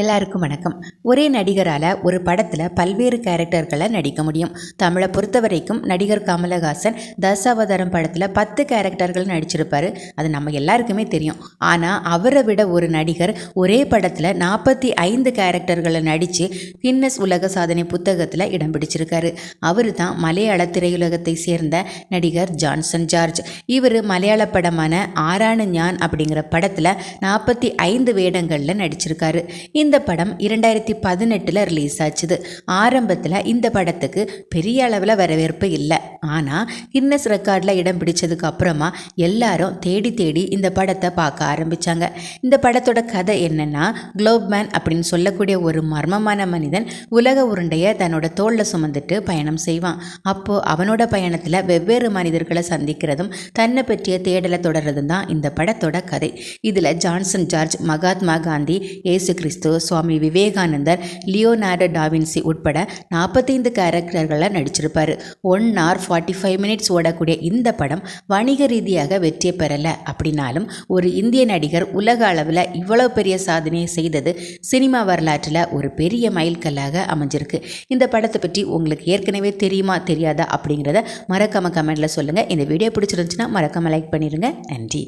எல்லாருக்கும் வணக்கம். ஒரே நடிகரால் ஒரு படத்தில் பல்வேறு கேரக்டர்களை நடிக்க முடியும். தமிழை பொறுத்த வரைக்கும் நடிகர் கமலஹாசன் தசாவதாரம் படத்தில் பத்து கேரக்டர்கள் நடிச்சிருப்பார். அது நம்ம எல்லாருக்குமே தெரியும். ஆனால் அவரை விட ஒரு நடிகர் ஒரே படத்தில் நாற்பத்தி ஐந்து கேரக்டர்களை நடித்து கின்னஸ் உலக சாதனை புத்தகத்தில் இடம் பிடிச்சிருக்காரு. அவர் தான் மலையாள திரையுலகத்தை சேர்ந்த நடிகர் ஜான்சன் ஜார்ஜ். இவர் மலையாள படமான ஆறானு ஞான் அப்படிங்கிற படத்தில் நாற்பத்தி ஐந்து வேடங்களில் நடிச்சிருக்காரு. இந்த படம் இரண்டாயிரத்தி பதினெட்டில் ரிலீஸ் ஆச்சுது. ஆரம்பத்தில் இந்த படத்துக்கு பெரிய அளவில் வரவேற்பு இல்லை. ஆனால் கின்னஸ் ரெக்கார்டில் இடம் பிடிச்சதுக்கு அப்புறமா எல்லாரும் தேடி தேடி இந்த படத்தை பார்க்க ஆரம்பித்தாங்க இந்த படத்தோட கதை என்னென்னா குளோப் மேன் அப்படின்னு சொல்லக்கூடிய ஒரு மர்மமான மனிதன் உலக உருண்டையை தன்னோட தோளில் சுமந்துட்டு பயணம் செய்வான். அப்போது அவனோட பயணத்தில் வெவ்வேறு மனிதர்களை சந்திக்கிறதும் தன்னை பற்றிய தேடலை தொடர்றதும் தான் இந்த படத்தோட கதை. இதில் ஜான்சன் ஜார்ஜ் மகாத்மா காந்தி ஏசு கிறிஸ்து Swami Vivekanandar Leonardo da Vinci உட்பட நாற்பத்தைந்து கேரக்டர்களில் நடிச்சிருப்பாரு. One hour forty five minutes ஓடக்கூடிய இந்த படம் வணிக ரீதியாக வெற்றி பெறலை. அப்படின்னாலும் ஒரு இந்திய நடிகர் உலக அளவில் இவ்வளோ பெரிய சாதனையை செய்தது சினிமா வரலாற்றில் ஒரு பெரிய மைல்கல்லாக அமைஞ்சிருக்கு. இந்த படத்தை பற்றி உங்களுக்கு ஏற்கனவே தெரியுமா தெரியாதா அப்படிங்கிறத மறக்காம கமெண்ட்டில் சொல்லுங்கள் இந்த வீடியோ பிடிச்சிருந்துச்சுன்னா மறக்காமல் லைக் பண்ணிடுங்க நன்றி.